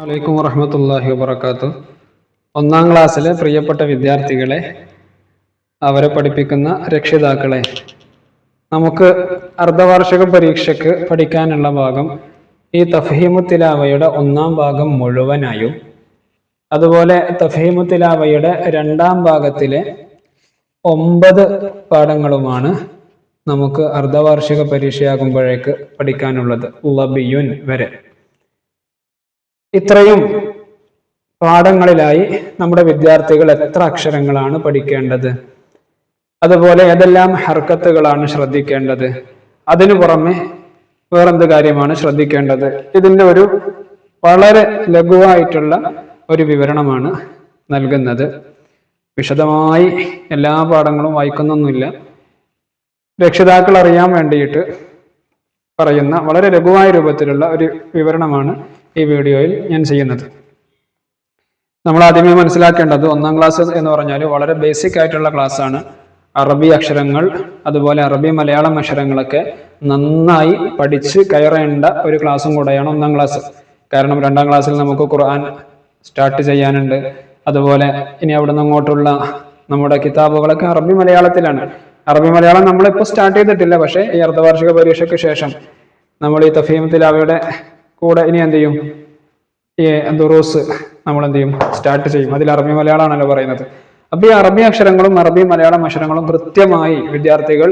വലൈക്കും വറഹമത്തല്ലാഹി വബർക്കാത്തു ഒന്നാം ക്ലാസ്സിലെ പ്രിയപ്പെട്ട വിദ്യാർത്ഥികളെ അവരെ പഠിപ്പിക്കുന്ന രക്ഷിതാക്കളെ നമുക്ക് അർദ്ധവാർഷിക പരീക്ഷയ്ക്ക് പഠിക്കാനുള്ള ഭാഗം ഈ തഫഹീമു തിലാവയുടെ ഒന്നാം ഭാഗം മുഴുവനായും അതുപോലെ തഫഹീമു തിലാവയുടെ രണ്ടാം ഭാഗത്തിലെ ഒമ്പത് പാഠങ്ങളുമാണ് നമുക്ക് അർദ്ധവാർഷിക പരീക്ഷയാകുമ്പോഴേക്ക് പഠിക്കാനുള്ളത്. ലബിയുൻ വരെ. ഇത്രയും പാഠങ്ങളിലായി നമ്മുടെ വിദ്യാർത്ഥികൾ എത്ര അക്ഷരങ്ങളാണ് പഠിക്കേണ്ടത്? അതുപോലെ ഏതെല്ലാം ഹർക്കത്തുകളാണ് ശ്രദ്ധിക്കേണ്ടത്? അതിനു പുറമെ വേറെന്ത് കാര്യമാണ് ശ്രദ്ധിക്കേണ്ടത്? ഇതിന്റെ ഒരു വളരെ ലഘുവായിട്ടുള്ള ഒരു വിവരണമാണ് നൽകുന്നത്. വിശദമായി എല്ലാ പാഠങ്ങളും വായിക്കുന്നൊന്നുമില്ല. രക്ഷിതാക്കൾ അറിയാൻ വേണ്ടിയിട്ട് പറയുന്ന വളരെ ലഘുവായ രൂപത്തിലുള്ള ഒരു വിവരണമാണ് ഈ വീഡിയോയിൽ ഞാൻ ചെയ്യുന്നത്. നമ്മൾ ആദ്യമേ മനസ്സിലാക്കേണ്ടത് ഒന്നാം ക്ലാസ് എന്ന് പറഞ്ഞാൽ വളരെ ബേസിക് ആയിട്ടുള്ള ക്ലാസ് ആണ്. അറബി അക്ഷരങ്ങൾ അതുപോലെ അറബി മലയാളം അക്ഷരങ്ങളൊക്കെ നന്നായി പഠിച്ച് കയറേണ്ട ഒരു ക്ലാസ്സും കൂടെയാണ് ഒന്നാം ക്ലാസ്. കാരണം രണ്ടാം ക്ലാസ്സിൽ നമുക്ക് ഖുർആൻ സ്റ്റാർട്ട് ചെയ്യാനുണ്ട്. അതുപോലെ ഇനി അവിടെ നിന്ന് അങ്ങോട്ടുള്ള നമ്മുടെ കിതാബുകളൊക്കെ അറബി മലയാളത്തിലാണ്. അറബി മലയാളം നമ്മളിപ്പോൾ സ്റ്റാർട്ട് ചെയ്തിട്ടില്ല. പക്ഷേ ഈ അർദ്ധവാർഷിക പരീക്ഷയ്ക്ക് ശേഷം നമ്മൾ ഈ തഫീം തിലാവയുടെ കൂടെ ഇനി എന്ത് ചെയ്യും? ഈ റോസ് നമ്മൾ എന്ത് ചെയ്യും? സ്റ്റാർട്ട് ചെയ്യും. അതിൽ അറബി മലയാളമാണല്ലോ പറയുന്നത്. അപ്പൊ ഈ അറബി അക്ഷരങ്ങളും അറബി മലയാളം അക്ഷരങ്ങളും കൃത്യമായി വിദ്യാർത്ഥികൾ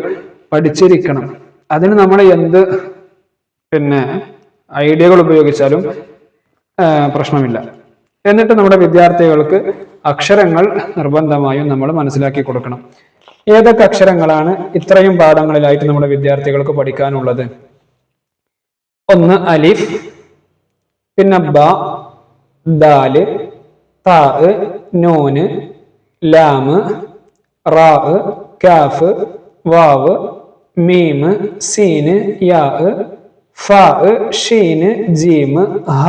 പഠിച്ചിരിക്കണം. അതിന് നമ്മൾ എന്ത് പിന്നെ ഐഡിയകൾ ഉപയോഗിച്ചാലും പ്രശ്നമില്ല. എന്നിട്ട് നമ്മുടെ വിദ്യാർത്ഥികൾക്ക് അക്ഷരങ്ങൾ നിർബന്ധമായും നമ്മൾ മനസ്സിലാക്കി കൊടുക്കണം. ഏതൊക്കെ അക്ഷരങ്ങളാണ് ഇത്രയും പാഠങ്ങളിലായിട്ട് നമ്മുടെ വിദ്യാർത്ഥികൾക്ക് പഠിക്കാനുള്ളത്? ഒന്ന് അലിഫ് പിന്നെ ബ ദാൽ താ നൂന് ലാമ് റാ കാഫ് വാവ് മീമ് സീന് യാ ഫ ഷീന് ജീമ് ഹ.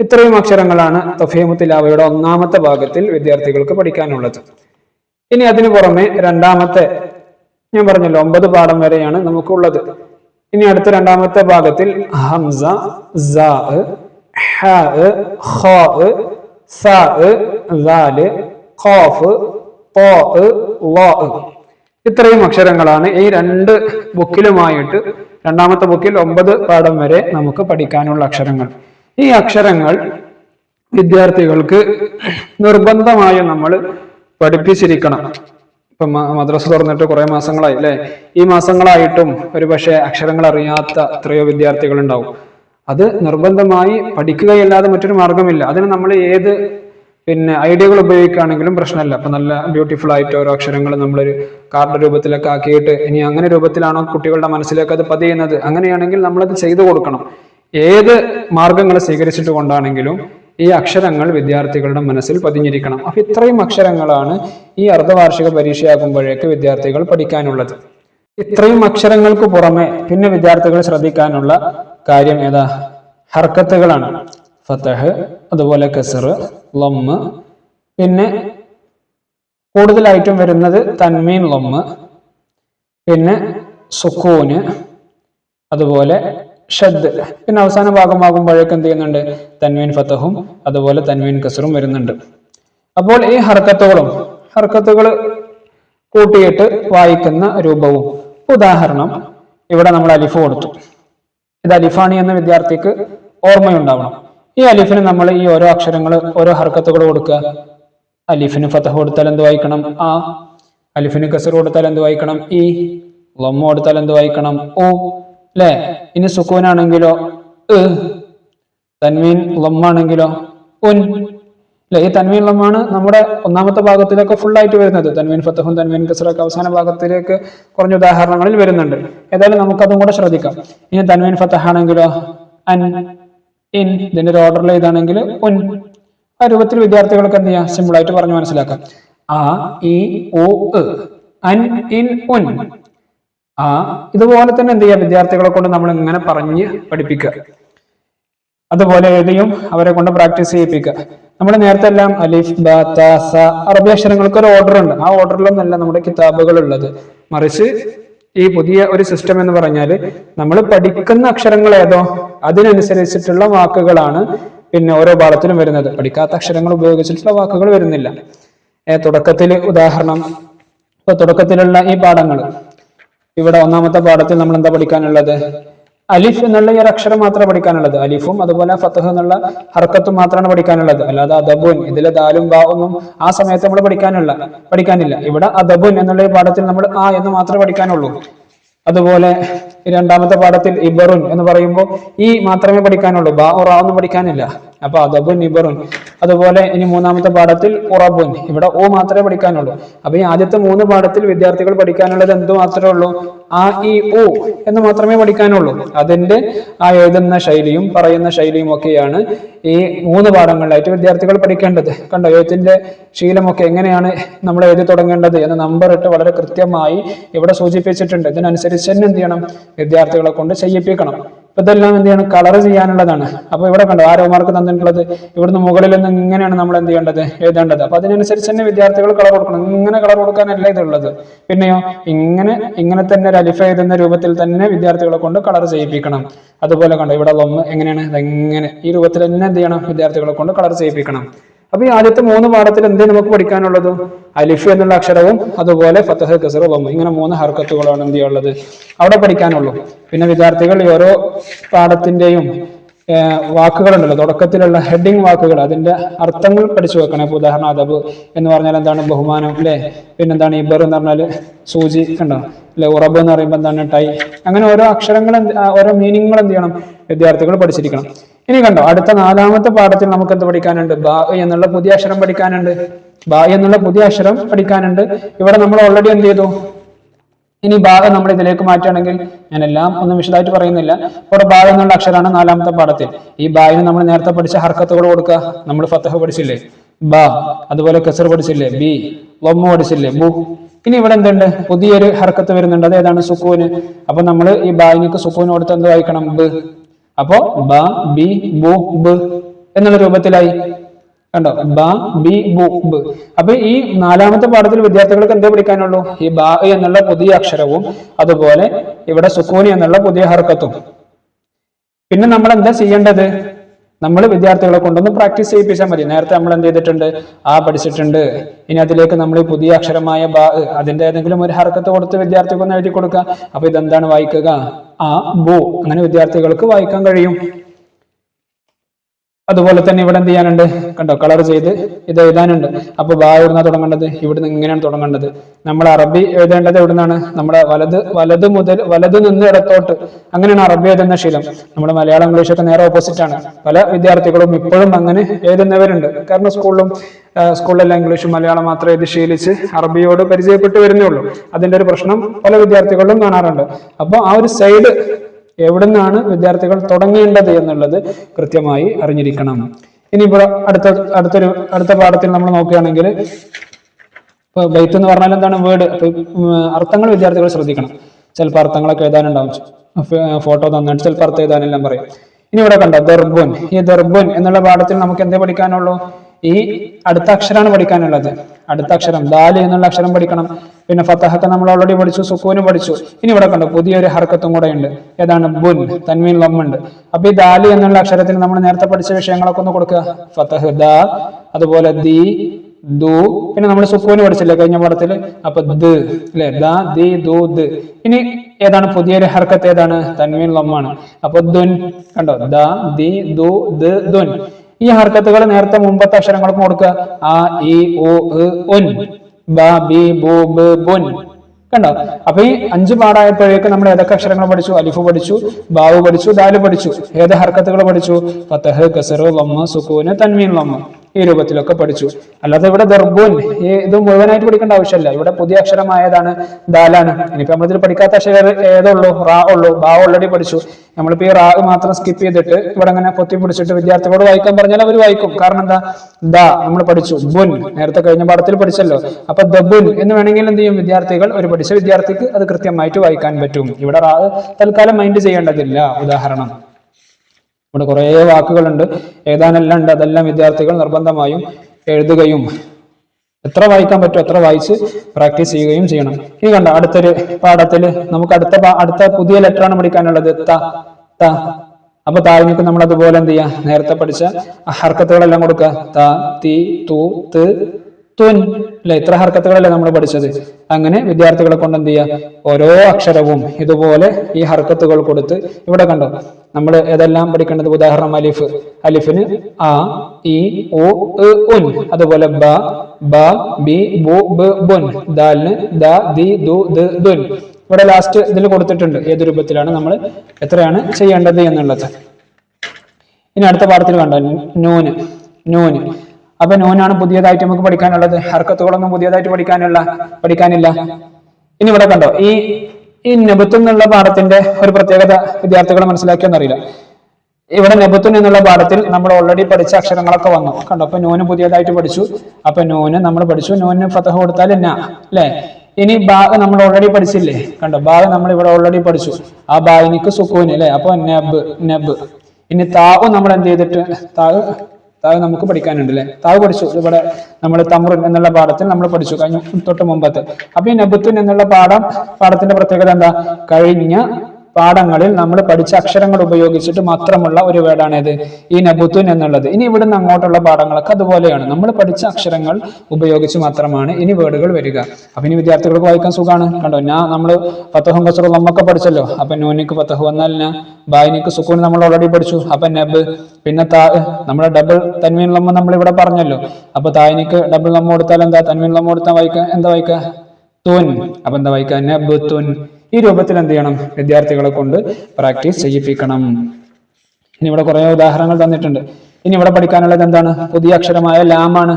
ഇത്രയും അക്ഷരങ്ങളാണ് തഫീമു തിലാവയുടെ ഒന്നാമത്തെ ഭാഗത്തിൽ വിദ്യാർത്ഥികൾക്ക് പഠിക്കാനുള്ളത്. ഇനി അതിനു പുറമെ രണ്ടാമത്തെ ഞാൻ പറഞ്ഞല്ലോ ഒമ്പത് പാഠം വരെയാണ് നമുക്കുള്ളത്. ഇനി അടുത്ത രണ്ടാമത്തെ ഭാഗത്തിൽ ഹംസ ഹ ഖ സ ദാൽ ഖാഫ് ഖ ലോ ഇത്രയും അക്ഷരങ്ങളാണ് ഈ രണ്ട് ബുക്കിലുമായിട്ട് രണ്ടാമത്തെ ബുക്കിൽ ഒമ്പത് പാഠം വരെ നമുക്ക് പഠിക്കാനുള്ള അക്ഷരങ്ങൾ. ഈ അക്ഷരങ്ങൾ വിദ്യാർത്ഥികൾക്ക് നിർബന്ധമായും നമ്മൾ പഠിപ്പിച്ചിരിക്കണം. ഇപ്പൊ മദ്രസ തുറന്നിട്ട് കുറെ മാസങ്ങളായി അല്ലെ? ഈ മാസങ്ങളായിട്ടും ഒരുപക്ഷെ അക്ഷരങ്ങൾ അറിയാത്ത എത്രയോ വിദ്യാർത്ഥികൾ ഉണ്ടാവും അത് നിർബന്ധമായി പഠിക്കുകയല്ലാതെ മറ്റൊരു മാർഗമില്ല അതിന് നമ്മൾ ഏത് പിന്നെ ഐഡിയകൾ ഉപയോഗിക്കുകയാണെങ്കിലും പ്രശ്നമല്ല. അപ്പൊ നല്ല ബ്യൂട്ടിഫുൾ ആയിട്ട് ഓരോ അക്ഷരങ്ങൾ നമ്മളൊരു കാർഡ് രൂപത്തിലൊക്കെ ആക്കിയിട്ട് ഇനി അങ്ങനെ രൂപത്തിലാണോ കുട്ടികളുടെ മനസ്സിലേക്ക് അത് പതിയുന്നത്? അങ്ങനെയാണെങ്കിൽ നമ്മളത് ചെയ്തു കൊടുക്കണം. ഏത് മാർഗങ്ങൾ സ്വീകരിച്ചിട്ട് കൊണ്ടാണെങ്കിലും ഈ അക്ഷരങ്ങൾ വിദ്യാർത്ഥികളുടെ മനസ്സിൽ പതിഞ്ഞിരിക്കണം. അപ്പൊ ഇത്രയും അക്ഷരങ്ങളാണ് ഈ അർദ്ധവാർഷിക പരീക്ഷയാകുമ്പോഴേക്ക് വിദ്യാർത്ഥികൾ പഠിക്കാനുള്ളത്. ഇത്രയും അക്ഷരങ്ങൾക്ക് പുറമെ പിന്നെ വിദ്യാർത്ഥികൾ ശ്രദ്ധിക്കാനുള്ള കാര്യം ഏതാ? ഹർക്കത്തുകളാണ്. ഫത്തഹ് അതുപോലെ കസർ ലൊമ്മ്. പിന്നെ കൂടുതലായിട്ടും വരുന്നത് തന്മീൻ ലൊമ്മ്. പിന്നെ സുക്കൂന് അതുപോലെ ഷദ്. പിന്നെ അവസാന ഭാഗമാകുമ്പോഴേക്ക് എന്ത് ചെയ്യുന്നുണ്ട്? തന്മീൻ ഫത്തഹും അതുപോലെ തന്മീൻ കസറും വരുന്നുണ്ട്. അപ്പോൾ ഈ ഹർക്കത്തുകളും ഹർക്കത്തുകൾ കൂട്ടിയിട്ട് വായിക്കുന്ന രൂപവും. ഉദാഹരണം ഇവിടെ നമ്മൾ അലിഫ് കൊടുത്തു. ഇത് അലിഫാണി എന്ന വിദ്യാർത്ഥിക്ക് ഓർമ്മയുണ്ടാവണം. ഈ അലിഫിന് നമ്മൾ ഈ ഓരോ അക്ഷരങ്ങൾ ഓരോ ഹർക്കത്തുകൾ കൊടുക്കുക. അലിഫിന് ഫതഹ് കൊടുത്താൽ എന്ത് വായിക്കണം? ആ. അലിഫിന് കസർ കൊടുത്താൽ എന്ത് വായിക്കണം? ഈ. ലൊമ്മ കൊടുത്താൽ എന്ത് വായിക്കണം? ഓ അല്ലേ ഇനി സുക്കൂനാണെങ്കിലോ. തൻവീൻ ലമ്മാണെങ്കിലോ ഉൻ. ഈ തൻവീൻ ലമ്മാണ് നമ്മുടെ ഒന്നാമത്തെ ഭാഗത്തിലൊക്കെ ഫുൾ ആയിട്ട് വരുന്നത്. തൻവീൻ ഫത്തഹും തൻവീൻ കസറൊക്കെ അവസാന ഭാഗത്തിലേക്ക് കുറഞ്ഞ ഉദാഹരണങ്ങളിൽ വരുന്നുണ്ട്. ഏതായാലും നമുക്കതും കൂടെ ശ്രദ്ധിക്കാം. ഇനി തൻവീൻ ഫത്തഹാണെങ്കിലോ അൻ ഇൻ ഇതിന്റെ ഒരു ഓർഡറിൽ ഇതാണെങ്കിൽ ഉൻ. ആ രൂപത്തിൽ വിദ്യാർത്ഥികൾക്ക് എന്ത് ചെയ്യാം? സിമ്പിൾ ആയിട്ട് പറഞ്ഞു മനസ്സിലാക്കാം. ആ ഇ ഓ. അൻ ഇൻ ഉൻ. ആ ഇതുപോലെ തന്നെ എന്ത് ചെയ്യാം? വിദ്യാർത്ഥികളെ കൊണ്ട് നമ്മൾ ഇങ്ങനെ പറഞ്ഞ് പഠിപ്പിക്കുക. അതുപോലെ എഴുതിയും അവരെ കൊണ്ട് പ്രാക്ടീസ് ചെയ്യിപ്പിക്കുക. നമ്മൾ നേരത്തെ എല്ലാം അലിഫ് ബ താസ അറബി അക്ഷരങ്ങൾക്ക് ഒരു ഓർഡർ ഉണ്ട്. ആ ഓർഡറിലൊന്നല്ല നമ്മുടെ കിതാബുകൾ ഉള്ളത് മറിച്ച് ഈ പുതിയ ഒരു സിസ്റ്റം എന്ന് പറഞ്ഞാൽ നമ്മൾ പഠിക്കുന്ന അക്ഷരങ്ങൾ ഏതോ അതിനനുസരിച്ചിട്ടുള്ള വാക്കുകളാണ് പിന്നെ ഓരോ പാഠത്തിലും വരുന്നത്. പഠിക്കാത്ത അക്ഷരങ്ങൾ ഉപയോഗിച്ചിട്ടുള്ള വാക്കുകൾ വരുന്നില്ല. തുടക്കത്തിൽ ഉദാഹരണം. ഇപ്പൊ തുടക്കത്തിലുള്ള ഈ പാഠങ്ങൾ. ഇവിടെ ഒന്നാമത്തെ പാഠത്തിൽ നമ്മൾ എന്താ പഠിക്കാനുള്ളത്? അലിഫ് എന്നുള്ള ഈ ഒരു അക്ഷരം മാത്രമേ പഠിക്കാനുള്ളത്. അലിഫും അതുപോലെ ഫത്തഹ് എന്നുള്ള ഹർക്കത്തും മാത്രമാണ് പഠിക്കാനുള്ളത്. അല്ലാതെ അദബുൻ ഇതിലെ ദാലും ബാ ഒന്നും ആ സമയത്ത് നമ്മൾ പഠിക്കാനുള്ള പഠിക്കാനില്ല. ഇവിടെ അദബുൻ എന്നുള്ള ഈ പാഠത്തിൽ നമ്മൾ ആ എന്ന് മാത്രമേ പഠിക്കാനുള്ളൂ. അതുപോലെ രണ്ടാമത്തെ പാഠത്തിൽ ഇബറുൻ എന്ന് പറയുമ്പോൾ ഈ മാത്രമേ പഠിക്കാനുള്ളൂ. ബാ ഉറ ഒന്നും പഠിക്കാനില്ല. അപ്പൊ അദബുൻ ഇബറുൻ. അതുപോലെ ഇനി മൂന്നാമത്തെ പാഠത്തിൽ ഉറബുൻ. ഇവിടെ ഓ മാത്രമേ പഠിക്കാനുള്ളൂ. അപ്പൊ ഈ ആദ്യത്തെ മൂന്ന് പാഠത്തിൽ വിദ്യാർത്ഥികൾ പഠിക്കാനുള്ളത് എന്ത് മാത്രമേ ഉള്ളൂ? ആ ഇ ഓ എന്ന് മാത്രമേ പഠിക്കാനുള്ളൂ. അതിന്റെ ആ എഴുതുന്ന ശൈലിയും പറയുന്ന ശൈലിയും ഒക്കെയാണ് ഈ മൂന്ന് പാഠങ്ങളിലായിട്ട് വിദ്യാർത്ഥികൾ പഠിക്കേണ്ടത്. കണ്ടോ എഴുത്തിന്റെ ശീലമൊക്കെ എങ്ങനെയാണ് നമ്മൾ എഴുതി തുടങ്ങേണ്ടത് എന്ന് നമ്പർ ഇട്ട് വളരെ കൃത്യമായി ഇവിടെ സൂചിപ്പിച്ചിട്ടുണ്ട്. ഇതിനനുസരിച്ച് തന്നെ എന്ത് ചെയ്യണം? വിദ്യാർത്ഥികളെ കൊണ്ട് ചെയ്യിപ്പിക്കണം. ഇപ്പൊ ഇതെല്ലാം എന്ത് ചെയ്യണം? കളർ ചെയ്യാനുള്ളതാണ്. അപ്പൊ ഇവിടെ കണ്ടോ ആരോ മാർക്ക് തന്നിട്ടുള്ളത്? ഇവിടുന്ന് മുകളിൽ നിന്ന് ഇങ്ങനെയാണ് നമ്മൾ എന്ത് ചെയ്യേണ്ടത്? എഴുതേണ്ടത്. അപ്പൊ അതിനനുസരിച്ച് തന്നെ വിദ്യാർത്ഥികൾ കളർ കൊടുക്കണം. ഇങ്ങനെ കളർ കൊടുക്കാനല്ല ഇതുള്ളത്. പിന്നെയോ ഇങ്ങനെ ഇങ്ങനെ തന്നെ ഒരു അലിഫ എഴുതുന്ന രൂപത്തിൽ തന്നെ വിദ്യാർത്ഥികളെ കൊണ്ട് കളർ ചെയ്യിപ്പിക്കണം. അതുപോലെ കണ്ടോ ഇവിടെ ലൊമ്മ് എങ്ങനെയാണ്? ഇതെങ്ങനെ? ഈ രൂപത്തിൽ തന്നെ എന്ത് ചെയ്യണം? വിദ്യാർത്ഥികളെ കൊണ്ട് കളർ ചെയ്യിപ്പിക്കണം. അപ്പൊ ഈ ആദ്യത്തെ മൂന്ന് പാഠത്തിൽ എന്തേ നമുക്ക് പഠിക്കാനുള്ളത്? അലിഫ് എന്നുള്ള അക്ഷരവും അതുപോലെ ഫത്തഹ് കസർ ലൊമ്മ ഇങ്ങനെ മൂന്ന് ഹർക്കത്തുകളാണ് എന്ത് ചെയ്യുള്ളത് അവിടെ പഠിക്കാനുള്ളൂ. പിന്നെ വിദ്യാർത്ഥികൾ ഓരോ പാഠത്തിന്റെയും വാക്കുകളുണ്ടല്ലോ തുടക്കത്തിലുള്ള ഹെഡിങ് വാക്കുകൾ അതിന്റെ അർത്ഥങ്ങൾ പഠിച്ചു വെക്കണം. ഇപ്പൊ ഉദാഹരണം അദബ് എന്ന് പറഞ്ഞാൽ എന്താണ്? ബഹുമാനം അല്ലെ പിന്നെന്താണ്? ഇബർ എന്ന് പറഞ്ഞാൽ സൂചി കണ്ടോ? അല്ലെ ഉറബ് എന്ന് പറയുമ്പോൾ എന്താണ്? ടൈ. അങ്ങനെ ഓരോ അക്ഷരങ്ങൾ ഓരോ മീനിങ്ങുകൾ എന്ത് ചെയ്യണം? വിദ്യാർത്ഥികൾ പഠിച്ചിരിക്കണം. ഇനി കണ്ടോ അടുത്ത നാലാമത്തെ പാഠത്തിൽ നമുക്ക് എന്ത് പഠിക്കാനുണ്ട്? ബാ എന്നുള്ള പുതിയ അക്ഷരം പഠിക്കാനുണ്ട്. ബാ എന്നുള്ള പുതിയ അക്ഷരം പഠിക്കാനുണ്ട്. ഇവിടെ നമ്മൾ ഓൾറെഡി എന്ത് ചെയ്തു? ഇനി ഭാഗം നമ്മൾ ഇതിലേക്ക് മാറ്റുകയാണെങ്കിൽ ഞാൻ എല്ലാം ഒന്നും വിശദമായിട്ട് പറയുന്നില്ല. ഇവിടെ ബാ എന്നുള്ള അക്ഷരമാണ് നാലാമത്തെ പാഠത്തിൽ. ഈ ബായിന് നമ്മൾ നേരത്തെ പഠിച്ച ഹർക്കത്തുകൾ കൊടുക്കുക. നമ്മൾ ഫത്തഹ പഠിച്ചില്ലേ? ബ അതുപോലെ കസർ പഠിച്ചില്ലേ? ബി ലൊമ്മ പഠിച്ചില്ലേ? ബു. ഇനി ഇവിടെ എന്തുണ്ട്? പുതിയൊരു ഹർക്കത്ത് വരുന്നുണ്ട്. അത് ഏതാണ്? സുക്കൂന്. അപ്പൊ നമ്മൾ ഈ ബായിനിക്ക് സുക്കൂന് കൊടുത്ത് എന്ത് വായിക്കണം? ബ്. അപ്പോ ബ ബി ബു ബ് എന്നുള്ള രൂപത്തിലായി. കണ്ടോ? ബ ബി ബു ബ്. അപ്പൊ ഈ നാലാമത്തെ പാഠത്തിൽ വിദ്യാർത്ഥികൾക്ക് എന്തേ പഠിക്കാനുള്ളൂ? ഈ ബ എന്നുള്ള പുതിയ അക്ഷരവും അതുപോലെ ഇവിടെ സുക്കൂനി എന്നുള്ള പുതിയ ഹർക്കത്തും. പിന്നെ നമ്മൾ എന്താ ചെയ്യേണ്ടത്? നമ്മൾ വിദ്യാർത്ഥികളെ കൊണ്ടൊന്ന് പ്രാക്ടീസ് ചെയ്യിപ്പിച്ചാൽ മതി. നേരത്തെ നമ്മൾ എന്ത് ചെയ്തിട്ടുണ്ട്? ആ പഠിച്ചിട്ടുണ്ട്. ഇനി അതിലേക്ക് നമ്മൾ പുതിയ അക്ഷരമായ ബാ അതിന്റെ ഏതെങ്കിലും ഒരു ഹർക്കത്ത് കൊടുത്ത് വിദ്യാർത്ഥികൾക്ക് ഒന്ന് എഴുതി കൊടുക്കുക അപ്പൊ ഇതെന്താണ് വായിക്കുക? ആ ബോ. അങ്ങനെ വിദ്യാർത്ഥികൾക്ക് വായിക്കാൻ കഴിയും. അതുപോലെ തന്നെ ഇവിടെ എന്ത് ചെയ്യാനുണ്ട്? കണ്ടോ കളർ ചെയ്ത് ഇത് എഴുതാനുണ്ട്. അപ്പൊ ബാ എവിടുന്നാണ് തുടങ്ങേണ്ടത്? ഇവിടുന്ന് ഇങ്ങനെയാണ് തുടങ്ങേണ്ടത്. നമ്മൾ അറബി എഴുതേണ്ടത് എവിടുന്നാണ്? നമ്മുടെ വലത് വലത് മുതൽ വലത് നിന്ന് ഇടത്തോട്ട് അങ്ങനെയാണ് അറബി എഴുതുന്ന ശീലം. നമ്മുടെ മലയാളം ഇംഗ്ലീഷ് ഒക്കെ നേരെ ഓപ്പോസിറ്റ് ആണ്. പല വിദ്യാർത്ഥികളും ഇപ്പോഴും അങ്ങനെ എഴുതുന്നവരുണ്ട്. കാരണം സ്കൂളിലും സ്കൂളിലെല്ലാം ഇംഗ്ലീഷും മലയാളം മാത്രമേ എഴുതി ശീലിച്ച് അറബിയോട് പരിചയപ്പെട്ട് വരുന്നേ ഉള്ളൂ. അതിന്റെ ഒരു പ്രശ്നം പല വിദ്യാർത്ഥികളിലും കാണാറുണ്ട്. അപ്പോൾ ആ ഒരു സൈഡ് എവിടുന്നാണ് വിദ്യാർത്ഥികൾ തുടങ്ങേണ്ടത് എന്നുള്ളത് കൃത്യമായി അറിഞ്ഞിരിക്കണം. ഇനി ഇപ്പോൾ അടുത്ത അടുത്തൊരു അടുത്ത പാഠത്തിൽ നമ്മൾ നോക്കുകയാണെങ്കിൽ ഇപ്പൊ ബൈത്ത് എന്ന് പറഞ്ഞാൽ എന്താണ് വേർഡ്? അർത്ഥങ്ങൾ വിദ്യാർത്ഥികൾ ശ്രദ്ധിക്കണം. ചിലപ്പോൾ അർത്ഥങ്ങളൊക്കെ എഴുതാനുണ്ടാവും. ഫോട്ടോ തന്നിട്ട് ചിലപ്പോൾ അർത്ഥം എഴുതാനെല്ലാം പറയും. ഇനി ഇവിടെ കണ്ടോ ദർബുൻ. ഈ ദർബുൻ എന്നുള്ള പാഠത്തിൽ നമുക്ക് എന്തേ പഠിക്കാനുള്ളൂ? ഈ അടുത്ത അക്ഷരമാണ് പഠിക്കാനുള്ളത്. അടുത്ത അക്ഷരം ദാൽ എന്നുള്ള അക്ഷരം പഠിക്കണം. പിന്നെ ഫത്തഹൊക്കെ നമ്മൾ ഓൾറെഡി പഠിച്ചു സുക്കൂന് പഠിച്ചു. ഇനി ഇവിടെ കണ്ടു പുതിയൊരു ഹർക്കത്തും കൂടെ ഉണ്ട് ഏതാണ്? ബുൻ തൻവീൻ ലമ്മുണ്ട്. അപ്പൊ ഈ ദാലി എന്നുള്ള അക്ഷരത്തിന് നമ്മൾ നേരത്തെ പഠിച്ച വിഷയങ്ങളൊക്കെ ഒന്ന് കൊടുക്കുക. ഫത്തഹ് ദ അതുപോലെ ദി ദു പിന്നെ നമ്മൾ സുക്കൂന് പഠിച്ചില്ലേ കഴിഞ്ഞ പാഠത്തിൽ അപ്പൊ ദ് അല്ലെ ദ ദി ദു ഇനി ഏതാണ്? പുതിയൊരു ഹർക്കത്ത് ഏതാണ്? തൻവീൻ ലമ്മാണ്. അപ്പൊ ദുൻ കണ്ടോ? ദ ദി ദു ദ് ദുൻ. ഈ ഹർക്കത്തുകൾ നേരത്തെ മുമ്പത്തെ അക്ഷരങ്ങൾക്ക് കൊടുക്കുക. ആ ഇ ഒ ഉൻ. ബുൻ കണ്ടോ? അപ്പൊ ഈ അഞ്ച് പാടായപ്പോഴേക്ക് നമ്മൾ ഏതൊക്കെ അക്ഷരങ്ങൾ പഠിച്ചു? അലിഫ് പഠിച്ചു ബാവു പഠിച്ചു ദാൽ പഠിച്ചു. ഏത് ഹർക്കത്തുകൾ പഠിച്ചു? ഫത്തഹ് കസറ് ലമ്മ സുക്കൂന് തൻവീൻ ലമ്മ ഈ രൂപത്തിലൊക്കെ പഠിച്ചു. അല്ലാതെ ഇവിടെ ദർബൂൻ ഈ ഇത് മുഴുവനായിട്ട് പഠിക്കേണ്ട ആവശ്യമില്ല. ഇവിടെ പുതിയ അക്ഷരമായതാണ് ദാലാണ്. ഇനിയിപ്പോ നമ്മളിതിൽ പഠിക്കാത്ത അക്ഷരം ഏതുള്ളൂ? റാ ഉള്ളൂ. ബാ ഓൾറെഡി പഠിച്ചു. നമ്മളിപ്പോ ഈ റാ മാത്രം സ്കിപ്പ് ചെയ്തിട്ട് ഇവിടെ അങ്ങനെ കൊത്തി പിടിച്ചിട്ട് വിദ്യാർത്ഥികളോട് വായിക്കാൻ പറഞ്ഞാൽ അവർ വായിക്കും. കാരണം എന്താ? ദ നമ്മൾ പഠിച്ചു. ബുൻ. നേരത്തെ കഴിഞ്ഞ പാഠത്തിൽ പഠിച്ചല്ലോ. അപ്പൊ ദബുൻ എന്ന് വേണമെങ്കിൽ എന്ത് ചെയ്യും? വിദ്യാർത്ഥികൾ ഒരു പഠിച്ച വിദ്യാർത്ഥിക്ക് അത് കൃത്യമായിട്ട് വായിക്കാൻ പറ്റും. ഇവിടെ റാ തൽക്കാലം മൈൻഡ് ചെയ്യേണ്ടതില്ല. ഉദാഹരണം. ഇവിടെ കുറേ വാക്കുകളുണ്ട്. ഏതാനെല്ലാം ഉണ്ട്? അതെല്ലാം വിദ്യാർത്ഥികൾ നിർബന്ധമായും എഴുതുകയും എത്ര വായിക്കാൻ പറ്റുമോ എത്ര വായിച്ച് പ്രാക്ടീസ് ചെയ്യുകയും ചെയ്യണം. ഇനി കണ്ട അടുത്തൊരു പാഠത്തിൽ നമുക്ക് അടുത്ത അടുത്ത പുതിയ ലെറ്ററാണ് പഠിക്കാനുള്ളത്. ത ത. അപ്പൊ താഴ്ന്നിട്ട് നമ്മൾ അതുപോലെ എന്ത് ചെയ്യാം? നേരത്തെ പഠിച്ച ഹർക്കത്തുകളെല്ലാം കൊടുക്കുക. ത തി തു ത് തുൻ. അല്ലെ? ഇത്ര ഹർക്കത്തുകളല്ലേ നമ്മൾ പഠിച്ചത്? അങ്ങനെ വിദ്യാർത്ഥികളെ കൊണ്ട് എന്ത് ചെയ്യുക ഓരോ അക്ഷരവും ഇതുപോലെ ഈ ഹർക്കത്തുകൾ കൊടുത്ത് ഇവിടെ കണ്ടോ? നമ്മൾ ഏതെല്ലാം പഠിക്കേണ്ടത്? ഉദാഹരണം അലിഫ്. അലിഫിന് ആ ഇ ഓ ഉൻ. അതുപോലെ ബ ബ ബി ബു ബ് ബുൻ. ദാലിന് ദ ദി ദു ദുൻ. ഇവിടെ ലാസ്റ്റ് ഇതിൽ കൊടുത്തിട്ടുണ്ട്. ഏത് രൂപത്തിലാണ് നമ്മൾ എത്രയാണ് ചെയ്യേണ്ടത് എന്നുള്ളത്? ഇനി അടുത്ത പാഠത്തിൽ കണ്ടോ? നൂന്. നൂന്. അപ്പൊ നൂനാണ് പുതിയതായിട്ട് നമുക്ക് പഠിക്കാനുള്ളത്. ഹർക്കത്തുകളൊന്നും പുതിയതായിട്ട് പഠിക്കാനുള്ള പഠിക്കാനില്ല. ഇനി ഇവിടെ കണ്ടോ ഈ ഈ നെബുത്ത് എന്നുള്ള പാഠത്തിന്റെ ഒരു പ്രത്യേകത വിദ്യാർത്ഥികൾ മനസ്സിലാക്കിയെന്നറിയില്ല ഇവിടെ നെബുത്തുൻ എന്നുള്ള പാഠത്തിൽ നമ്മൾ ഓൾറെഡി പഠിച്ച അക്ഷരങ്ങളൊക്കെ വന്നു. കണ്ടോ അപ്പൊ നൂന് പുതിയതായിട്ട് പഠിച്ചു. അപ്പൊ നൂന് നമ്മൾ പഠിച്ചു. നൂന് ഫതഹ കൊടുത്താൽ എന്നാ? അല്ലെ? ഇനി ബാഗ് നമ്മൾ ഓൾറെഡി പഠിച്ചില്ലേ? കണ്ടോ ബാഗ് നമ്മൾ ഇവിടെ ഓൾറെഡി പഠിച്ചു. ആ ബാഗിനിക്ക് സുക്കൂന് അല്ലെ? അപ്പൊ നെബ് നെബ്. ഇനി താവ് നമ്മൾ എന്ത് ചെയ്തിട്ട്? താവ് താവ് നമുക്ക് പഠിക്കാനുണ്ട് അല്ലെ താവ് പഠിച്ചു. ഇവിടെ നമ്മൾ തമ്രുൻ എന്നുള്ള പാഠത്തിൽ നമ്മൾ പഠിച്ചു. കഴിഞ്ഞ തൊട്ട് മുമ്പത്തെ. അപ്പൊ ഈ നബുത്തുൻ എന്നുള്ള പാഠം പാഠത്തിന്റെ പ്രത്യേകത എന്താ? കഴിഞ്ഞ പാഠങ്ങളിൽ നമ്മൾ പഠിച്ച അക്ഷരങ്ങൾ ഉപയോഗിച്ചിട്ട് മാത്രമുള്ള ഒരു വേർഡാണ് ഇത് ഈ നബുത്തുൻ എന്നുള്ളത്. ഇനി ഇവിടുന്ന് അങ്ങോട്ടുള്ള പാഠങ്ങളൊക്കെ അതുപോലെയാണ്. നമ്മൾ പഠിച്ച അക്ഷരങ്ങൾ ഉപയോഗിച്ച് മാത്രമാണ് ഇനി വേർഡുകൾ വരിക. അപ്പൊ ഇനി വിദ്യാർത്ഥികൾക്ക് വായിക്കാൻ സുഖമാണ്. കണ്ടോ ഞാൻ നമ്മൾ പത്തഹും കസറും നമ്മൊക്കെ പഠിച്ചല്ലോ. അപ്പൊ നൂനിക്ക് പത്തഹ് വന്നാൽ ഞാൻ ബായിനിക്ക് സുക്കൂൻ നമ്മൾ ഓൾറെഡി പഠിച്ചു. അപ്പൊ നബ് പിന്നെ താ നമ്മുടെ ഡബിൾ തന്മീൻ ലമ്മ നമ്മൾ ഇവിടെ പറഞ്ഞല്ലോ. അപ്പൊ തായിനിക്ക് ഡബിൾ നമ്മ കൊടുത്താൽ എന്താ? തന്മീൻ ലമ്മ കൊടുത്താൽ വായിക്കുക എന്താ വായിക്കുക തുൻ. അപ്പൊ എന്താ വായിക്കുക നബ് തുൻ ഈ രൂപത്തിൽ എന്ത് ചെയ്യണം? വിദ്യാർത്ഥികളെ കൊണ്ട് പ്രാക്ടീസ് ചെയ്യിപ്പിക്കണം. ഇനി ഇവിടെ കുറെ ഉദാഹരണങ്ങൾ തന്നിട്ടുണ്ട്. ഇനി ഇവിടെ പഠിക്കാനുള്ളത് എന്താണ്? പുതിയ അക്ഷരമായ ലാമാണ്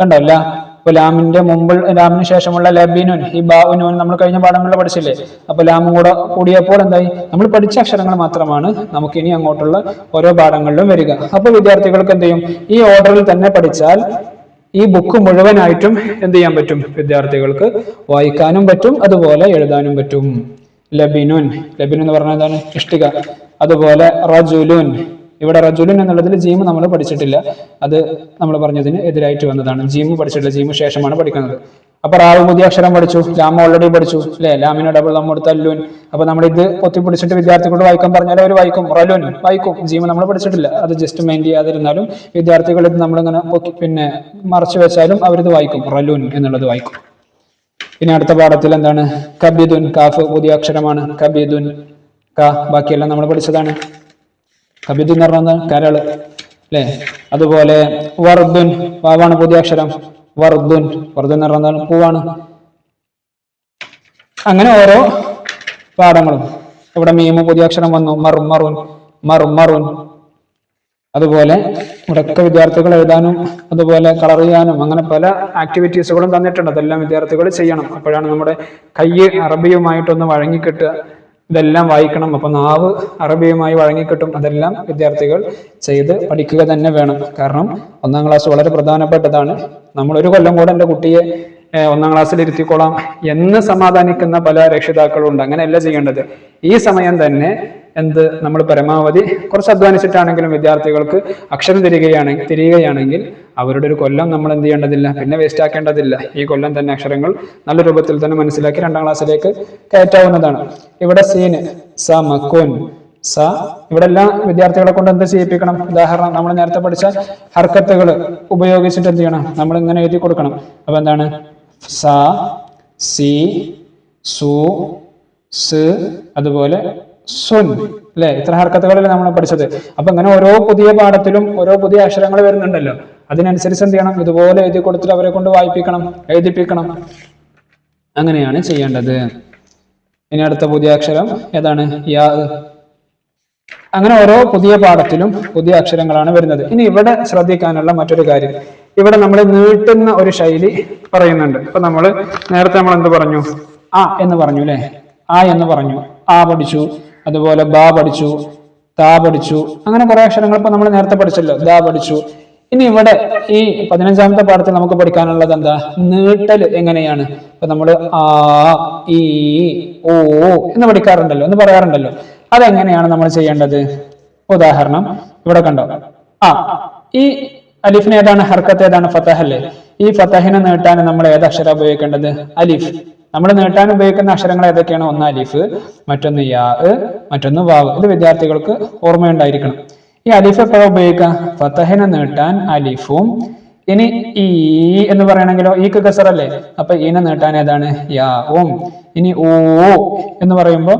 കണ്ടോ? ലാ. ഇപ്പൊ ലാമിന്റെ മുമ്പ് ലാമിന് ശേഷമുള്ള ലബിനുൻ ഈ ബാവുനൂൻ നമ്മൾ കഴിഞ്ഞ പാഠങ്ങളിൽ പഠിച്ചില്ലേ? അപ്പൊ ലാമും കൂടെ കൂടിയപ്പോൾ എന്തായി? നമ്മൾ പഠിച്ച അക്ഷരങ്ങൾ മാത്രമാണ് നമുക്ക് ഇനി അങ്ങോട്ടുള്ള ഓരോ പാഠങ്ങളിലും വരിക. അപ്പൊ വിദ്യാർത്ഥികൾക്ക് എന്ത് ചെയ്യും? ഈ ഓർഡറിൽ തന്നെ പഠിച്ചാൽ ഈ ബുക്ക് മുഴുവനായിട്ടും എന്ത് ചെയ്യാൻ പറ്റും? വിദ്യാർത്ഥികൾക്ക് വായിക്കാനും പറ്റും അതുപോലെ എഴുതാനും പറ്റും. ലബിനുൻ ലബിനുൻ എന്ന് പറഞ്ഞാൽ എന്താണ്? ഇഷ്ടിക. അതുപോലെ റജുലുൻ ഇവിടെ റജുലിൻ എന്നുള്ളതിൽ ജീമ് നമ്മൾ പഠിച്ചിട്ടില്ല. അത് നമ്മൾ പറഞ്ഞതിന് എതിരായിട്ട് വന്നതാണ്. ജീമ് പഠിച്ചിട്ടില്ല. ജീമ് ശേഷമാണ് പഠിക്കുന്നത്. അപ്പൊ റാവ് പുതിയ അക്ഷരം പഠിച്ചു. ലാം ഓൾറെഡി പഠിച്ചു. അല്ലെ? ലാമിന് ഡബിൾ നമ്മൾ തല്ലുൻ ലുൻ അപ്പൊ നമ്മൾ ഇത് പൊത്തി പിടിച്ചിട്ട് വിദ്യാർത്ഥികളോട് വായിക്കാൻ പറഞ്ഞാൽ അവർ വായിക്കും. റലുൻ. വായിക്കും. ജീമ് നമ്മൾ പഠിച്ചിട്ടില്ല. അത് ജസ്റ്റ് മെയിൻ ചെയ്യാതിരുന്നാലും വിദ്യാർത്ഥികൾ ഇത് നമ്മളിങ്ങനെ പിന്നെ മറച്ചു വെച്ചാലും അവരിത് വായിക്കും. റലുൻ എന്നുള്ളത് വായിക്കും. പിന്നെ അടുത്ത പാഠത്തിൽ എന്താണ്? കബിദുൻ കാഫ് പുതിയ അക്ഷരമാണ്. കബിദുൻ ക. ബാക്കിയെല്ലാം നമ്മൾ പഠിച്ചതാണ്. കബിദുൻ എന്ന് പറഞ്ഞാൽ കരൾ അല്ലേ? അതുപോലെ വർദുൻ വാവാണ് പുതിയ അക്ഷരം. വർദുൻ വർദുൻ എന്ന് പറഞ്ഞാൽ പൂവാണ്. അങ്ങനെ ഓരോ പാഠങ്ങളും. ഇവിടെ മീമ പുതിയ അക്ഷരം വന്നു. മർമറുൻ മർമറുൻ. അതുപോലെ മുടക്ക വിദ്യാർത്ഥികൾ എഴുതാനും അതുപോലെ കളർ ചെയ്യാനും അങ്ങനെ പല ആക്ടിവിറ്റീസുകളും തന്നിട്ടുണ്ട്. അതെല്ലാം വിദ്യാർത്ഥികൾ ചെയ്യണം. അപ്പോഴാണ് നമ്മുടെ കൈ അറബിയുമായിട്ടൊന്ന് വഴങ്ങിക്കിട്ടുക. ഇതെല്ലാം വായിക്കണം. അപ്പൊ നാവ് അറബിയുമായി വഴങ്ങിക്കിട്ടും അതെല്ലാം വിദ്യാർത്ഥികൾ ചെയ്ത് പഠിക്കുക തന്നെ വേണം. കാരണം ഒന്നാം ക്ലാസ് വളരെ പ്രധാനപ്പെട്ടതാണ്. നമ്മളൊരു കൊല്ലം കൂടെ എന്റെ കുട്ടിയെ ഒന്നാം ക്ലാസ്സിൽ ഇരുത്തിക്കോളാം എന്ന് സമാധാനിക്കുന്ന പല രക്ഷിതാക്കളും ഉണ്ട്. അങ്ങനെയല്ല ചെയ്യേണ്ടത്. ഈ സമയം തന്നെ എന്ത് നമ്മൾ പരമാവധി കുറച്ച് അധ്വാനിച്ചിട്ടാണെങ്കിലും വിദ്യാർത്ഥികൾക്ക് അക്ഷരം തിരികെയാണെങ്കിൽ തിരിയുകയാണെങ്കിൽ അവരുടെ ഒരു കൊല്ലം നമ്മൾ എന്ത് ചെയ്യേണ്ടതില്ല. പിന്നെ വേസ്റ്റ് ആക്കേണ്ടതില്ല. ഈ കൊല്ലം തന്നെ അക്ഷരങ്ങൾ നല്ല രൂപത്തിൽ തന്നെ മനസ്സിലാക്കി രണ്ടാം ക്ലാസ്സിലേക്ക് കയറ്റാവുന്നതാണ്. ഇവിടെ സീന് സ മക്കോൻ സ ഇവിടെ എല്ലാം വിദ്യാർത്ഥികളെ കൊണ്ട് എന്ത് ചെയ്യിപ്പിക്കണം? ഉദാഹരണം നമ്മൾ നേരത്തെ പഠിച്ച ഹർക്കത്തുകൾ ഉപയോഗിച്ചിട്ട് എന്ത് ചെയ്യണം? നമ്മൾ ഇങ്ങനെ എഴുതി കൊടുക്കണം. അപ്പൊ എന്താണ്? സ സി സു സ് അതുപോലെ സുൻ അല്ലെ? ഇത്ര ഹർക്കത്തുകളല്ലേ നമ്മൾ പഠിച്ചത്. അപ്പൊ ഇങ്ങനെ ഓരോ പുതിയ പാഠത്തിലും ഓരോ പുതിയ അക്ഷരങ്ങൾ വരുന്നുണ്ടല്ലോ. അതിനനുസരിച്ച് എന്ത് ചെയ്യണം? ഇതുപോലെ എഴുതി കൊടുത്തിട്ട് അവരെ കൊണ്ട് വായിപ്പിക്കണം എഴുതിപ്പിക്കണം. അങ്ങനെയാണ് ചെയ്യേണ്ടത്. ഇനി അടുത്ത പുതിയ അക്ഷരം ഏതാണ്? യാ അങ്ങനെ ഓരോ പുതിയ പാഠത്തിലും പുതിയ അക്ഷരങ്ങളാണ് വരുന്നത്. ഇനി ഇവിടെ ശ്രദ്ധിക്കാനുള്ള മറ്റൊരു കാര്യം. ഇവിടെ നമ്മൾ നീട്ടുന്ന ഒരു ശൈലി പറയുന്നുണ്ട്. ഇപ്പൊ നമ്മൾ നേരത്തെ നമ്മൾ എന്ത് പറഞ്ഞു? ആ എന്ന് പറഞ്ഞു അല്ലെ? ആ എന്ന് പറഞ്ഞു. ആ പഠിച്ചു. അതുപോലെ ബാ പഠിച്ചു താ പഠിച്ചു അങ്ങനെ കുറെ അക്ഷരങ്ങൾ ഇപ്പൊ നമ്മൾ നേരത്തെ പഠിച്ചല്ലോ. ദാ പഠിച്ചു. ഇനി ഇവിടെ ഈ പതിനഞ്ചാമത്തെ പാഠത്തിൽ നമുക്ക് പഠിക്കാനുള്ളത് എന്താ? നീട്ടൽ എങ്ങനെയാണ്? ഇപ്പൊ നമ്മൾ ആ ഈ ഓ എന്ന് പഠിക്കാറുണ്ടല്ലോ എന്ന് പറയാറുണ്ടല്ലോ. അതെങ്ങനെയാണ് നമ്മൾ ചെയ്യേണ്ടത്? ഉദാഹരണം ഇവിടെ കണ്ടോ. ആ ഈ അലിഫിന് ഏതാണ്? ഹർക്കത്ത് ഏതാണ്? ഫത്തഹ് അല്ലേ ഈ ഫത്തഹിനെ നീട്ടാൻ നമ്മൾ ഏത് അക്ഷരം ഉപയോഗിക്കേണ്ടത്? അലിഫ്. നമ്മൾ നീട്ടാൻ ഉപയോഗിക്കുന്ന അക്ഷരങ്ങൾ ഏതൊക്കെയാണ്? ഒന്ന് അലിഫ് മറ്റൊന്ന് യാ മറ്റൊന്ന് വാവ്. ഇത് വിദ്യാർത്ഥികൾക്ക് ഓർമ്മയുണ്ടായിരിക്കണം. ഈ അലിഫ് എപ്പോഴാണ് ഉപയോഗിക്കുക? ഫത്തഹിനെ നീട്ടാൻ അലിഫും ഇനി ഈ എന്ന് പറയണമെങ്കിലോ കസർ അല്ലേ? അപ്പൊ ഈനെ നീട്ടാൻ ഏതാണ്? യാ ഓം ഇനി ഓ എന്ന് പറയുമ്പോൾ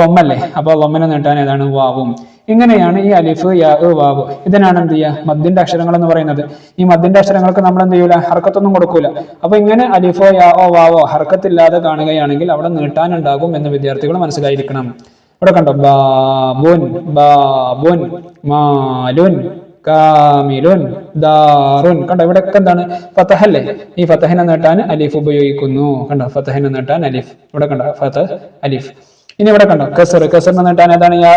വമ്മല്ലേ അപ്പൊ വമ്മനെ നീട്ടാൻ ഏതാണ്? വാവും. ഇങ്ങനെയാണ് ഈ അലിഫ് യാ വാവ്. ഇതിനാണ് എന്ത് ചെയ്യുക? മദ്ദിന്റെ അക്ഷരങ്ങൾ എന്ന് പറയുന്നത്. ഈ മദ്ദിന്റെ അക്ഷരങ്ങൾക്ക് നമ്മൾ എന്ത് ചെയ്യൂല? ഹർക്കത്തൊന്നും കൊടുക്കൂല. അപ്പൊ ഇങ്ങനെ അലിഫോ യാ ഓ വാവോ ഹർക്കത്തില്ലാതെ കാണുകയാണെങ്കിൽ അവിടെ നീട്ടാനുണ്ടാകും എന്ന് വിദ്യാർത്ഥികൾ മനസ്സിലായിരിക്കണം. ഇവിടെ കണ്ടോ? ബാബുൻ ബാബുൻ മാലുൻ കാമിലുൻ ദാറുൻ. കണ്ടോ? ഇവിടെ ഒക്കെ എന്താണ് ഫതഹല്ലേ ഈ ഫതഹിനെ നീട്ടാൻ അലിഫ് ഉപയോഗിക്കുന്നു. കണ്ടോ? ഫതഹിനെ നീട്ടാൻ അലിഫ്. ഇവിടെ കണ്ടോ? ഫതഹ് അലിഫ്. ഇനി ഇവിടെ കണ്ടോ? കസർ. കസറിനെ നീട്ടാൻ ഏതാണ് യാ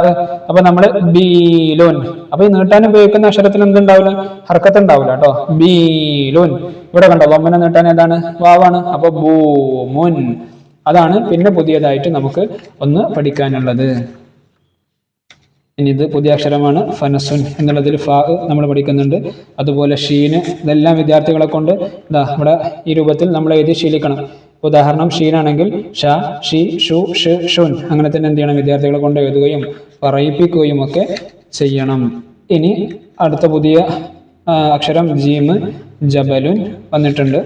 അപ്പൊ നമ്മൾ ബീലോൻ. അപ്പൊ ഈ നീട്ടാൻ ഉപയോഗിക്കുന്ന അക്ഷരത്തിന് എന്തുണ്ടാവില്ല? ഹർക്കത്ത് ഉണ്ടാവില്ല കേട്ടോ. ബീലോൻ. ഇവിടെ കണ്ടോ? വമ്മനെ നീട്ടാൻ ഏതാണ്? വാവാണ്. അപ്പൊ ബൂമുൻ. അതാണ് പിന്നെ പുതിയതായിട്ട് നമുക്ക് ഒന്ന് പഠിക്കാനുള്ളത്. ഇനി ഇത് പുതിയ അക്ഷരമാണ് ഫനസുൻ എന്നുള്ളതിൽ ഫാ നമ്മൾ പഠിക്കുന്നുണ്ട്. അതുപോലെ ഷീന്. ഇതെല്ലാം വിദ്യാർത്ഥികളെ കൊണ്ട് ഇതാ നമ്മുടെ ഈ രൂപത്തിൽ നമ്മൾ എഴുതി ശീലിക്കണം. ഉദാഹരണം ഷീനാണെങ്കിൽ ഷ ഷി ഷു ഷു ഷുൻ. അങ്ങനെ തന്നെ എന്ത് ചെയ്യണം? വിദ്യാർത്ഥികളെ കൊണ്ട് എഴുതുകയും പറയിപ്പിക്കുകയും ഒക്കെ ചെയ്യണം. ഇനി അടുത്ത പുതിയ അക്ഷരം ജീമ് ജബലുൻ വന്നിട്ടുണ്ട്.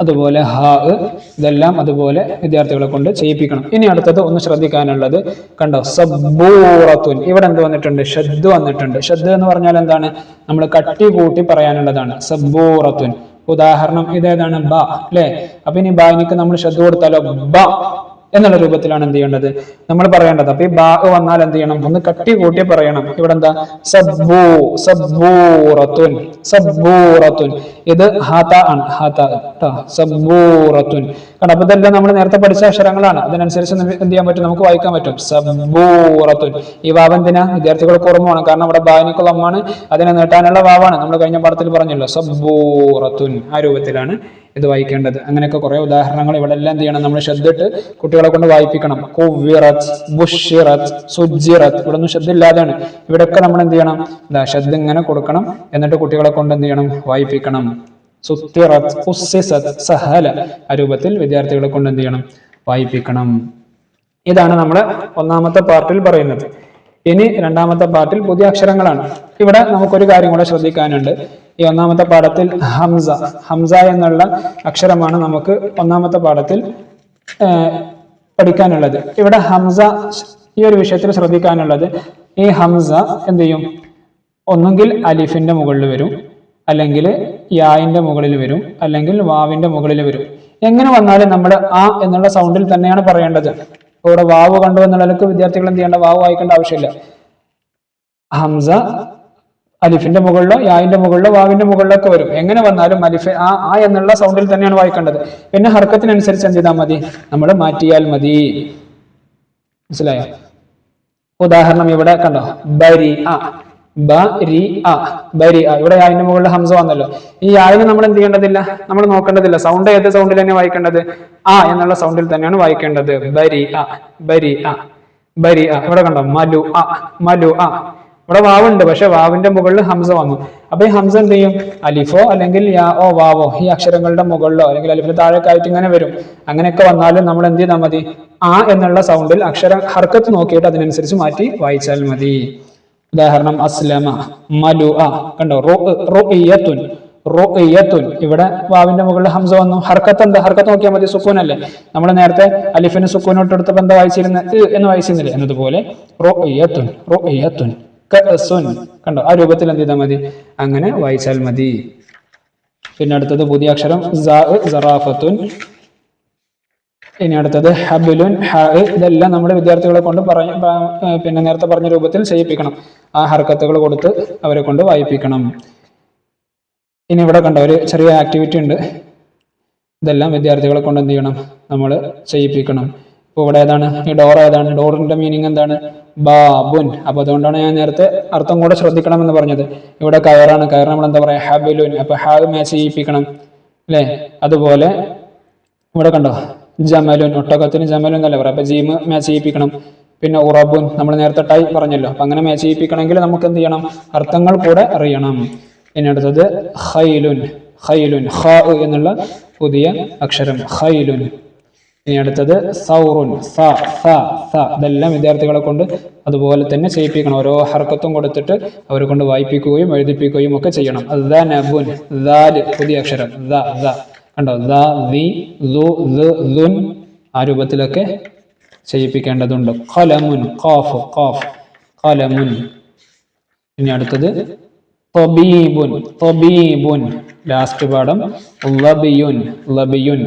അതുപോലെ ഹാ ഇതെല്ലാം അതുപോലെ വിദ്യാർത്ഥികളെ കൊണ്ട് ചെയ്യിപ്പിക്കണം. ഇനി അടുത്തത് ഒന്ന് ശ്രദ്ധിക്കാനുള്ളത് കണ്ടോ? സബൂറത്തുൻ ഇവിടെ എന്ത് വന്നിട്ടുണ്ട്? ഷദ് വന്നിട്ടുണ്ട്. ഷദ് എന്ന് പറഞ്ഞാൽ എന്താണ്? നമ്മൾ കട്ടി കൂട്ടി പറയാനുള്ളതാണ്. സബൂറത്തുൻ ഉദാഹരണം ഇതേതാണ് ബ അല്ലെ? അപ്പൊ ഇനി ബാനിക്ക് നമ്മൾ ശ്രദ്ധ കൊടുത്താലോ? ബ എന്നുള്ള രൂപത്തിലാണ് എന്ത് ചെയ്യേണ്ടത്? നമ്മൾ പറയേണ്ടത് അപ്പൊ ഈ ബാ വന്നാൽ എന്ത് ചെയ്യണം? ഒന്ന് കട്ടി കൂട്ടി പറയണം. ഇവിടെ എന്താ സബ്ബൂ സബ്ബൂറത്തുൻ സബ്ബൂറത്തുൻ. ഇത് ഹാത്ത ആണ്. ഹാത്ത സബ്ബൂറത്തുൻ. കാരണം അപ്പൊ ഇതെല്ലാം നമ്മൾ നേരത്തെ പഠിച്ച അക്ഷരങ്ങളാണ്. അതിനനുസരിച്ച് എന്ത് ചെയ്യാൻ പറ്റും? നമുക്ക് വായിക്കാൻ പറ്റും. സബ്ബൂറത്തുൻ ഈ വാവ് എന്തിനാ വിദ്യാർത്ഥികൾക്ക് ഓർമ്മമാണ് കാരണം ഇവിടെ ബാനിക്കുള്ള അതിനെ നീട്ടാനുള്ള വാവാണ്. നമ്മൾ കഴിഞ്ഞ പാഠത്തിൽ പറഞ്ഞല്ലോ. സബ്ബൂറത്തുൻ ആ രൂപത്തിലാണ് ഇത് വായിക്കേണ്ടത്. അങ്ങനെയൊക്കെ കുറേ ഉദാഹരണങ്ങൾ ഇവിടെ എല്ലാം ചെയ്യണം? നമ്മൾ ശ്രദ്ധിട്ട് കുട്ടികളെ കൊണ്ട് വായിപ്പിക്കണം. കുവിറത്ത് ബുഷിറത്ത് സുജിറത്ത് ഇവിടെ ഒന്നും ശ്രദ്ധ ഇല്ലാതെയാണ് ഇവിടെയൊക്കെ നമ്മൾ എന്ത് ചെയ്യണം? ശ്രദ്ധ ഇങ്ങനെ കൊടുക്കണം. എന്നിട്ട് കുട്ടികളെ കൊണ്ട് എന്ത് ചെയ്യണം? വായിപ്പിക്കണം. സഹല രൂപത്തിൽ വിദ്യാർത്ഥികളെ കൊണ്ട് എന്ത് ചെയ്യണം? വായിപ്പിക്കണം. ഇതാണ് നമ്മുടെ ഒന്നാമത്തെ പാർട്ടിൽ പറയുന്നത്. ഇനി രണ്ടാമത്തെ പാർട്ടിൽ പുതിയ അക്ഷരങ്ങളാണ്. ഇവിടെ നമുക്കൊരു കാര്യം കൂടെ ശ്രദ്ധിക്കാനുണ്ട്. ഈ ഒന്നാമത്തെ പാഠത്തിൽ ഹംസ ഹംസ എന്നുള്ള അക്ഷരമാണ് നമുക്ക് ഒന്നാമത്തെ പാഠത്തിൽ പഠിക്കാനുള്ളത്. ഇവിടെ ഹംസ ഈ ഒരു വിഷയത്തിൽ ശ്രദ്ധിക്കാനുള്ളത്. ഈ ഹംസ എന്ത് ചെയ്യും? ഒന്നുകിൽ അലിഫിന്റെ മുകളിൽ വരും അല്ലെങ്കിൽ യായിന്റെ മുകളിൽ വരും അല്ലെങ്കിൽ വാവിന്റെ മുകളിൽ വരും. എങ്ങനെ വന്നാലും നമ്മൾ ആ എന്നുള്ള സൗണ്ടിൽ തന്നെയാണ് പറയേണ്ടത്. ഇവിടെ വാവ് കണ്ടു എന്നുള്ളതിലേക്ക് വിദ്യാർത്ഥികൾ എന്ത് ചെയ്യേണ്ട? വാവ് വായിക്കേണ്ട ആവശ്യമില്ല. ഹംസ അലിഫിന്റെ മുകളിലോ യായിന്റെ മുകളിലോ വാവിന്റെ മുകളിലോ ഒക്കെ വരും. എങ്ങനെ വന്നാലും അലിഫ് ആ ആ എന്നുള്ള സൗണ്ടിൽ തന്നെയാണ് വായിക്കേണ്ടത്. പിന്നെ ഹർക്കത്തിനനുസരിച്ച് എന്ത് ചെയ്താൽ മതി? നമ്മൾ മാറ്റിയാൽ മതി. മനസ്സിലായോ? ഉദാഹരണം ഇവിടെ കണ്ടോ? ബരി ആ. ബരി അ ബരി അ ഇവിടെ അതിന്റെ മുകളിൽ ഹംസ വന്നല്ലോ. ഈ ആയിന് നമ്മൾ എന്ത് ചെയ്യേണ്ടതില്ല? നമ്മൾ നോക്കേണ്ടതില്ല. സൗണ്ട് ഏത് സൗണ്ടിൽ തന്നെ വായിക്കേണ്ടത്? ആ എന്നുള്ള സൗണ്ടിൽ തന്നെയാണ് വായിക്കേണ്ടത്. ബരി ആ ബരി ആ ബരി ആ ഇവിടെ കണ്ടോ? മലു ആ മലു ആ ഇവിടെ വാവുണ്ട് പക്ഷെ വാവിന്റെ മുകളിൽ ഹംസ വന്നു. അപ്പൊ ഈ ഹംസ എന്ത് ചെയ്യും? അലിഫോ അല്ലെങ്കിൽ യാ ഓ വാവോ ഈ അക്ഷരങ്ങളുടെ മുകളിലോ അല്ലെങ്കിൽ അലിഫിന്റെ താഴേക്ക് ആയിട്ട് ഇങ്ങനെ വരും. അങ്ങനെയൊക്കെ വന്നാലും നമ്മൾ എന്ത് ചെയ്താൽ മതി? ആ എന്നുള്ള സൗണ്ടിൽ അക്ഷര ഹർക്കത്ത് നോക്കിയിട്ട് അതിനനുസരിച്ച് മാറ്റി വായിച്ചാൽ മതി. ഉദാഹരണം അസ്ലമ മലു ആ കണ്ടോ റൊഇയത്തുൻ റൊഇയത്തുൻ. ഇവിടെ വാവിന്റെ മുകളിൽ ഹംസ വന്നു. ഹർക്കത്ത് എന്താ? ഹർക്കത്ത് നോക്കിയാൽ മതി സുക്കൂൻ അല്ലേ നമ്മൾ നേരത്തെ അലിഫിന് സുക്കൂനോട്ട് എടുത്തപ്പോൾ എന്താ വായിച്ചിരുന്ന? എന്ന് വായിച്ചിരുന്നില്ലേ? എന്നതുപോലെ റൊഇയത്തുൻ കഅസുൻ. കണ്ടോ? ആ രൂപത്തിൽ എന്ത് ചെയ്താൽ മതി? അങ്ങനെ വായിച്ചാൽ മതി. പിന്നെ അടുത്തത് പുതിയ അക്ഷരം ഇനി അടുത്തത് ഹബിലുൻ ഹ ഇതെല്ലാം നമ്മുടെ വിദ്യാർത്ഥികളെ കൊണ്ട് പറഞ്ഞ പിന്നെ നേരത്തെ പറഞ്ഞ രൂപത്തിൽ ചെയ്യിപ്പിക്കണം. ആ ഹർക്കത്തുകൾ കൊടുത്ത് അവരെ കൊണ്ട് വായിപ്പിക്കണം. ഇനി ഇവിടെ കണ്ട ഒരു ചെറിയ ആക്ടിവിറ്റി ഉണ്ട്. ഇതെല്ലാം വിദ്യാർത്ഥികളെ കൊണ്ട് എന്ത് ചെയ്യണം? നമ്മൾ ചെയ്യിപ്പിക്കണം. ഇപ്പോൾ ഇവിടെ ഏതാണ്? ഈ ഡോർ ഏതാണ്? ഡോറിന്റെ മീനിങ് എന്താണ്? ബാബുൻ. അപ്പോൾ അതുകൊണ്ടാണ് ഞാൻ നേരത്തെ അർത്ഥം കൂടെ ശ്രദ്ധിക്കണം എന്ന് പറഞ്ഞത്. ഇവിടെ കയറാണ്. കയർ നമ്മൾ എന്താ പറയുക ഹബിലുൻ. അപ്പോൾ ഹാബ് മാച്ച് ചെയ്യിപ്പിക്കണം. അല്ലേ? അതുപോലെ ഇവിടെ കണ്ടോ? ജമലുൻ ഒട്ടകത്തിന് ജമലുൻ എന്നല്ലേ പറയാം അപ്പൊ ജീമ് മാച്ച് ചെയ്യിപ്പിക്കണം. പിന്നെ ഉറബുൻ നമ്മൾ നേരത്തെ ടൈ പറഞ്ഞല്ലോ. അപ്പൊ അങ്ങനെ മാച്ച് ചെയ്യിപ്പിക്കണമെങ്കിൽ നമുക്ക് എന്ത് ചെയ്യണം? അർത്ഥങ്ങൾ കൂടെ അറിയണം. ഇനി അടുത്തത് ഹൈലുൻ ഹൈലുൻ ഹ എന്നുള്ള പുതിയ അക്ഷരം. ഹൈലുൻ ഇനി അടുത്തത് സൗറുൻ. സ സ സ. ഇതെല്ലാം വിദ്യാർത്ഥികളെ കൊണ്ട് അതുപോലെ തന്നെ ചെയ്യിപ്പിക്കണം. ഓരോ ഹർക്കത്തും കൊടുത്തിട്ട് അവരെ കൊണ്ട് വായിപ്പിക്കുകയും എഴുതിപ്പിക്കുകയും ഒക്കെ ചെയ്യണം. ദ പുതിയ അക്ഷരം. കണ്ടോ? ദ ദി ദുൻ ആ രൂപത്തിലൊക്കെ ചെയ്യിപ്പിക്കേണ്ടതുണ്ട് ഖലമുൻ ഖാഫ് ഖാഫ്. ഖലമുൻ. ഇനി അടുത്തത് തൊബീബുൻ തൊബീബുൻ. ലാസ്റ്റ് പാഠം. ലബിയുൻ ലബിയുൻ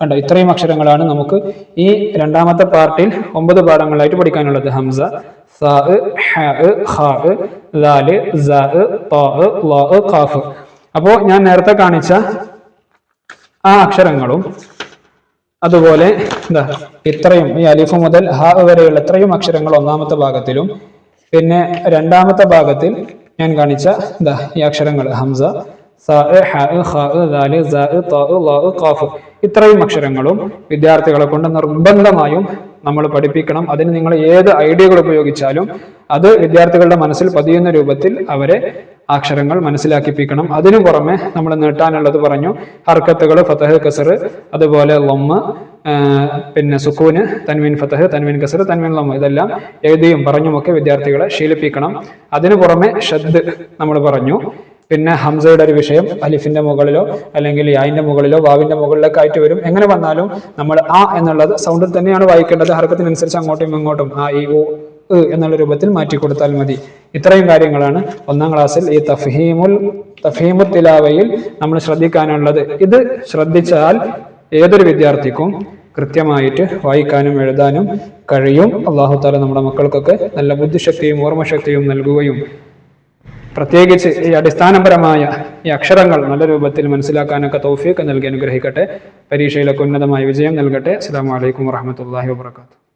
കണ്ടോ? ഇത്രയും അക്ഷരങ്ങളാണ് നമുക്ക് ഈ രണ്ടാമത്തെ പാർട്ടിൽ ഒമ്പത് പാഠങ്ങളായിട്ട് പഠിക്കാനുള്ളത്. ഹംസ സ ഹ ഖ ദാൽ സ ത ല ഖാഫ്. അപ്പോൾ ഞാൻ നേരത്തെ കാണിച്ച ആ അക്ഷരങ്ങളും അതുപോലെ എന്താ ഇത്രയും ഈ അലിഫ് മുതൽ ഹ വരെയുള്ള ഇത്രയും അക്ഷരങ്ങൾ ഒന്നാമത്തെ ഭാഗത്തിലും പിന്നെ രണ്ടാമത്തെ ഭാഗത്തിൽ ഞാൻ കാണിച്ച എന്താ ഈ അക്ഷരങ്ങൾ ഹംസ ഇത്രയും അക്ഷരങ്ങളും വിദ്യാർത്ഥികളെ കൊണ്ട് നിർബന്ധമായും നമ്മൾ പഠിപ്പിക്കണം. അതിന് നിങ്ങൾ ഏത് ഐഡിയകൾ ഉപയോഗിച്ചാലും അത് വിദ്യാർത്ഥികളുടെ മനസ്സിൽ പതിയുന്ന രൂപത്തിൽ അവരെ അക്ഷരങ്ങൾ മനസ്സിലാക്കിപ്പിക്കണം. അതിനു പുറമെ നമ്മൾ നീട്ടാനുള്ളത് പറഞ്ഞു. ഹർക്കത്തുകൾ ഫതഹ് കസർ അതുപോലെ ലൊമ്മ് പിന്നെ സുക്കൂന് തൻവീൻ ഫതഹ് തൻവീൻ കസർ തൻവീൻ ലൊമ്മ ഇതെല്ലാം എഴുതിയും പറഞ്ഞുമൊക്കെ വിദ്യാർത്ഥികളെ ശീലിപ്പിക്കണം. അതിനു പുറമെ ഷദ് നമ്മൾ പറഞ്ഞു. പിന്നെ ഹംസയുടെ ഒരു വിഷയം അലിഫിന്റെ മുകളിലോ അല്ലെങ്കിൽ യായിന്റെ മുകളിലോ വാവിന്റെ മുകളിലൊക്കെ ആയിട്ട് വരും. എങ്ങനെ വന്നാലും നമ്മൾ ആ എന്നുള്ളത് സൗണ്ടിൽ തന്നെയാണ് വായിക്കേണ്ടത്. ഹർക്കത്തിനനുസരിച്ച് അങ്ങോട്ടും ഇങ്ങോട്ടും ആ ഈ ഓ എന്നുള്ള രൂപത്തിൽ മാറ്റി കൊടുത്താൽ മതി. ഇത്രയും കാര്യങ്ങളാണ് ഒന്നാം ക്ലാസ്സിൽ ഈ തഫീമുൽ തഫീമു തിലാവയിൽ നമ്മൾ ശ്രദ്ധിക്കാനുള്ളത്. ഇത് ശ്രദ്ധിച്ചാൽ ഏതൊരു വിദ്യാർത്ഥിക്കും കൃത്യമായിട്ട് വായിക്കാനും എഴുതാനും കഴിയും. അള്ളാഹു താല നമ്മുടെ മക്കൾക്കൊക്കെ നല്ല ബുദ്ധിശക്തിയും ഓർമ്മശക്തിയും നൽകുകയും പ്രത്യേകിച്ച് ഈ അടിസ്ഥാനപരമായ ഈ അക്ഷരങ്ങൾ നല്ല രൂപത്തിൽ മനസ്സിലാക്കാനൊക്കെ തൗഫീഖ് നൽകി അനുഗ്രഹിക്കട്ടെ. പരീക്ഷയിലൊക്കെ ഉന്നതമായ വിജയം നൽകട്ടെ. അസ്സാം വലൈക്കും വാഹമത്തല്ലാഹി വാബർക്കാത്തു